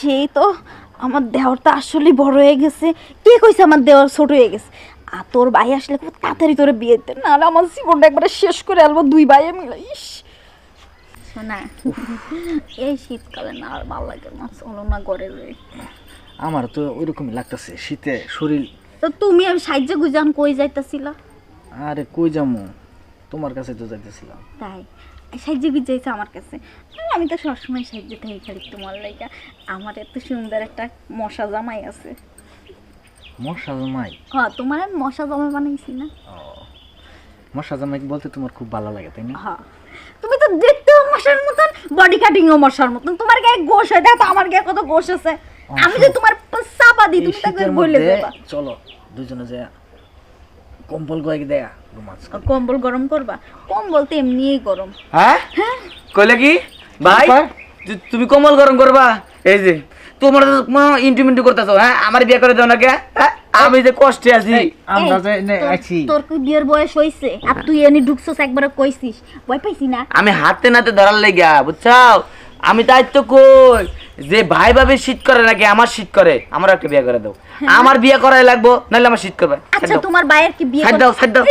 সেই তো আমার দেওরটা আসলে বড় হয়ে গেছে। কে কইছে আমার দেওয়ার ছোট হয়ে গেছে? আর তোর ভাই আসলে খুব তাড়াতাড়ি তোরে বিয়ে দিতে নাহলে আমার জীবনটা একবারে শেষ করে আলবো দুই ভাইয়ে মিলে ইস। শোনা এই শীতকালে না আর ভালো লাগে না চলো না ঘরে রয়ে। আমার তো ওইরকমই লাগতেছে শীতে শরীর তো তুমি আমি সাহায্য গুজান কই যাইতাছিল? আরে কই যামু? তোমার কাছে তো যাইতেছিলাম। তাই। সাহায্য গুজাইছে আমার কাছে? আমি তো সবসময় সাহায্য থাকি খালি তোমার লাইগা। আমার এত সুন্দর একটা মশা জামাই আছে। মশা জামাই? হ্যাঁ তোমার আমি মশা জামাই বানাইছি না। মশা জামাই বলতে তোমার খুব ভালো লাগে তাই না? হ্যাঁ তুমি তো দেখতেও মশার মতন বডি কাটিংও মশার মতন। তোমার গায়ে গোশ হয় দেখো আমার গায়ে কত গোশ আছে। আমি যে তোমার চাপা দিই তুমি তাকে বলে দেবা। চলো দুজনে যে কম্বল কয়েক দেয়া। কম্বল গরম করবা? কম্বল তো এমনিই গরম। হ্যাঁ? কইলে কি? ভাই তুমি কমল গরম করবা? এই যে তোমার ইন্টুমিন্টু করতেছো হ্যাঁ? আমার বিয়ে করে দাও না কে হ্যাঁ? আমি যে কষ্টে আছি। এই, আমরা যে তোর- আছি। তোর কি বিয়ের বয়স হইছে? আর তুই এনে ঢুকছস একবারে কইছিস। ভয় পাইছি না। আমি হাতে নাতে ধরার লেগা বুঝছাও? আমি তাই তো কই? যে ভাই ভাবে শীত করে নাকি আমার শীত করে আমার একটা বিয়ে করে দাও। আমার বিয়ে করাই লাগবো নাহলে আমার শীত করবে। আচ্ছা তোমার ভাইয়ের কি বিয়ে দাও, ছাড় দাও।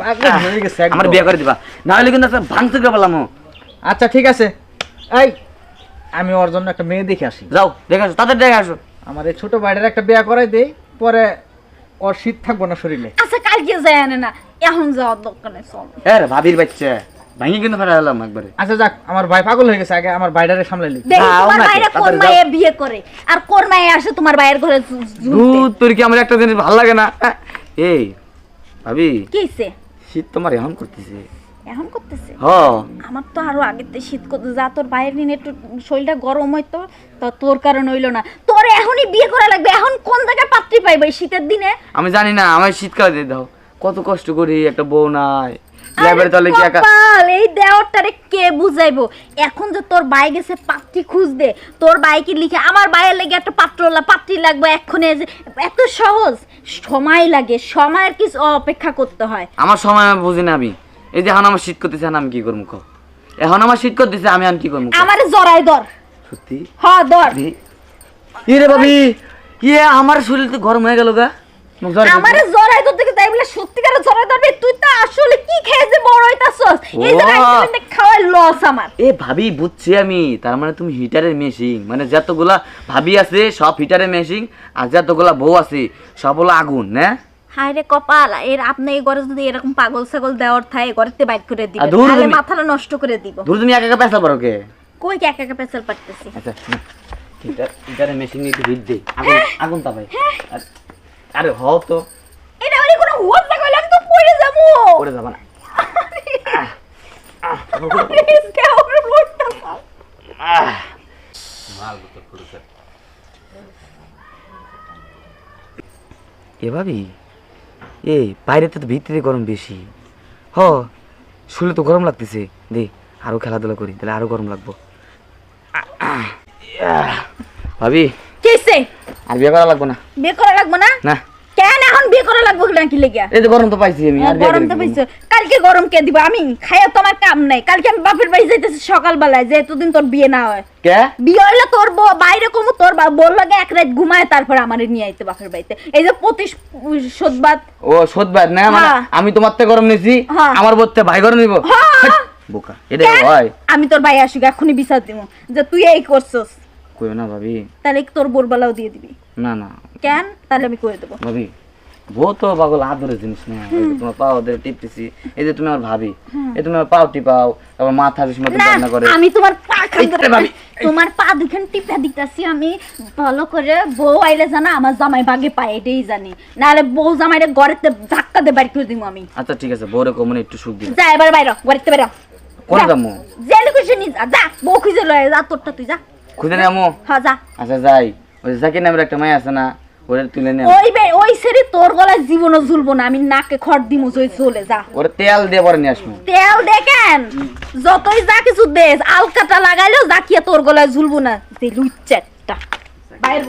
হয়ে। আমার বিয়ে করে দিবা। না হলে কিন্তু ভাঙতে পেলাম আচ্ছা ঠিক আছে। এই আমি ওর জন্য একটা মেয়ে দেখে আসি। যাও দেখে আসো তাদের দেখে আসো। আমার এই ছোট ভাইটার একটা বিয়ে করাই দেই পরে ওর শীত থাকব না শরীরে। আচ্ছা কালকে যায় আনে না। এখন যাওয়ার দোকানে চল। হ্যাঁ ভাবির বাচ্চা। ভাঙি কিন্তু ফেলা হলাম একবারে। আচ্ছা যাক আমার ভাই পাগল হয়ে গেছে আগে আমার ভাইটারে সামলাইলি দেখি যাও তোমার বাইরে কোন মায়ে বিয়ে করে? আর কোন মায়ে আসে তোমার বাইরের ঘরে দুধ তোর কি আমার একটা জিনিস ভালো লাগে না? হ্যাঁ? এই ভাবি। কি হইছে? শীত তোমার এখন করতেছে। এখন করতেছে? হ। আমার তো আরও আগেতে শীত করতে যা তোর বাইরের দিনে একটু শরীরটা গরম হয় তো তোর কারণ হইল না। তোর এখনই বিয়ে করা লাগবে। এখন কোন জায়গায় পাত্রী পাইবে শীতের দিনে? আমি জানি না আমার শীতকালে দিয়ে দাও। কত কষ্ট করি একটা বউ নাই। ল্যাবের তলে কি একা এই দেওয়ারটারে কে বুঝাইবো? এখন যে তোর বাই গেছে পাত্রী তোর বাইকে লিখে আমার বাইয়ের লেগে একটা পাত্রী লাগবে এক্ষুনি। এত সহজ। সময় লাগে। সময়ের কিছু অপেক্ষা করতে হয়। আমার সময় আমি বুঝি না আমি। এই যে এখন আমার শীত করতেছে আমি কি করব এখন আমার শীত করতেছে আমি এখন কি করব? আমারে জড়াই ধর। সত্যি? হ ধর। দি- ইয়ে ভাবি ইয়ে আমার শরীর তো গরম হয়ে গেল গা। আমারে জড়াই ধরতে কি তাই বলে সত্যিকারে ধরবে? তুই তো আসলে কি খেয়ে যে বড় হইতাছস? এই যে ও। আইসক্রিমটা খাওয়ার লস আমার। এ ভাবি বুঝছি আমি। তার মানে তুমি হিটারের মেশিং মানে যতগুলা ভাবি আছে সব হিটারের মেশিং আর যতগুলা বউ আছে সব হলো আগুন না? হায় রে কপাল এর আপনি এই ঘরে যদি এরকম পাগল ছাগল দেওয়ার থাকে ঘরেতে বাইক করে দিবে তাহলে মাথাটা নষ্ট করে দিব। ধরো তুমি একা একা পেশা পারো কে? কই কি একা একা পেছাল পারতেছি? আচ্ছা হিটারের মেশিং নিয়ে একটু হিট দে। আগুন আগুন তাপাই। আর- আরে হও তো। এটা মানে কোনো হুয়ার না কইলে আমি তো পড়ে যাব। করে যাবা না। এই বাইরে তো ভিতরে গরম বেশি। হ শুলে তো গরম লাগতেছে। দে আরও খেলাধুলা করি তাহলে আরও গরম লাগবো। ভাবি। কি হইছে? আর বিয়ে করা লাগবো না? বিয়ে করা লাগবে না? না। কেন এখন বিয়ে করা লাগবে নাকি লেগে এই তো গরম তো পাইছি আমি আর গরম তো পাইছো। কালকে গরম কে দিব? আমি খাইয়া তোমার কাম নাই। কালকে আমি বাপের বাড়ি যাইতেছি সকালবেলায় যে এতদিন তোর বিয়ে না হয়। কে? বিয়ে হইলে তোর বউ বাইরে কমু তোর বা বল লাগে এক রাত ঘুমায় তারপর আমারে নিয়ে আইতে বাপের বাড়িতে। এই যে প্রতিশোধবাদ ও সোদবার না মানে হ্যাঁ। আমি তোমার থেকে গরম নিছি হ্যাঁ। আমার বলতে ভাই গরম নিব। হ্যাঁ। বোকা। এটা হয়। আমি তোর ভাই আসুক এখনই বিচার দিব যে তুই এই করছস। কইও না ভাবি। তাহলে তোর বোরবেলাও দিয়ে দিবি? না না। কেন? তাহলে আমি করে দেবো। ভাবি বউ তো পাগল আদরের জিনিস না তোমার পাও ধরে টিপতেছি এই যে তুমি আমার ভাবি এই তুমি আমার পাও টিপাও তারপর মাথা বেশি মতো রান্না করে। আমি তোমার পা রে ভাবি, তোমার পা দুখান টিপা দিতেছি আমি ভালো করে। বউ আইলে জানা আমার জামাই বাগে পায় এটাই জানি। নাহলে বউ জামাইরে ঘরেতে ধাক্কা দিয়ে বাড়ি করে দিব আমি। আচ্ছা ঠিক আছে বউরে কমনে একটু সুখ দিবে। যা এবার বাইর ঘরেতে বেরো কোন। যাব? জেলে খুশি নি যা যা বউ খুঁজে লয় যা তোরটা তুই যা। খুঁজে নেমো। হ্যাঁ যা। আচ্ছা যাই। ওই জাকির নামের একটা মাই আছে না ওরে তুলে নে ওই বে ওই সেরি তোর গলায় জীবনও ঝুলবো না আমি নাকে খড় দিমু জই চলে যা। ওরে তেল দিয়ে পরে নিয়ে আসব। তেল দেখেন যতই যা কিছু দেশ আলকাটা লাগাইলেও জাকিয়া তোর গলায় ঝুলবো না। যে লুচ্চাটা বাইর